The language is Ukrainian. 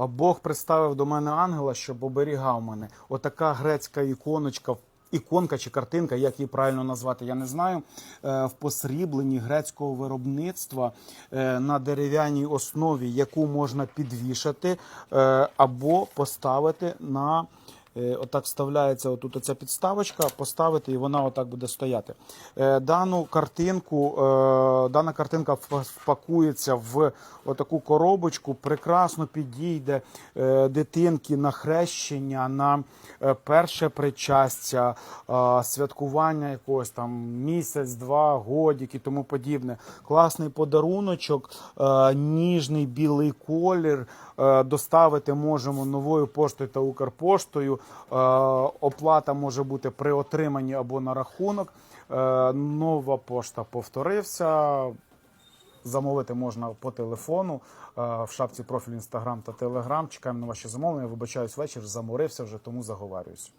А Бог представив до мене ангела, щоб оберігав мене. Отака грецька іконочка. Іконка чи картинка, як її правильно назвати, я не знаю. е, В посрібленні грецького виробництва е, на дерев'яній основі, яку можна підвішати е, або поставити на Отак вставляється отут оця підставочка, поставити, і вона отак буде стояти. Е, Дану картинку, е, дана картинка впакується в отаку коробочку, прекрасно підійде е, дитинки на хрещення, на е, перше причастя, е, святкування якогось там місяць, два, годік і тому подібне. Класний подаруночок, е, ніжний білий колір. Е, Доставити можемо новою поштою та Укрпоштою. Е, Оплата може бути при отриманні або на рахунок. Е, Нова пошта повторився. Замовити можна по телефону е, в шапці профіль Інстаграм та Телеграм. Чекаємо на ваші замовлення. Вибачаюсь вечір, заморився вже, тому заговарююсь.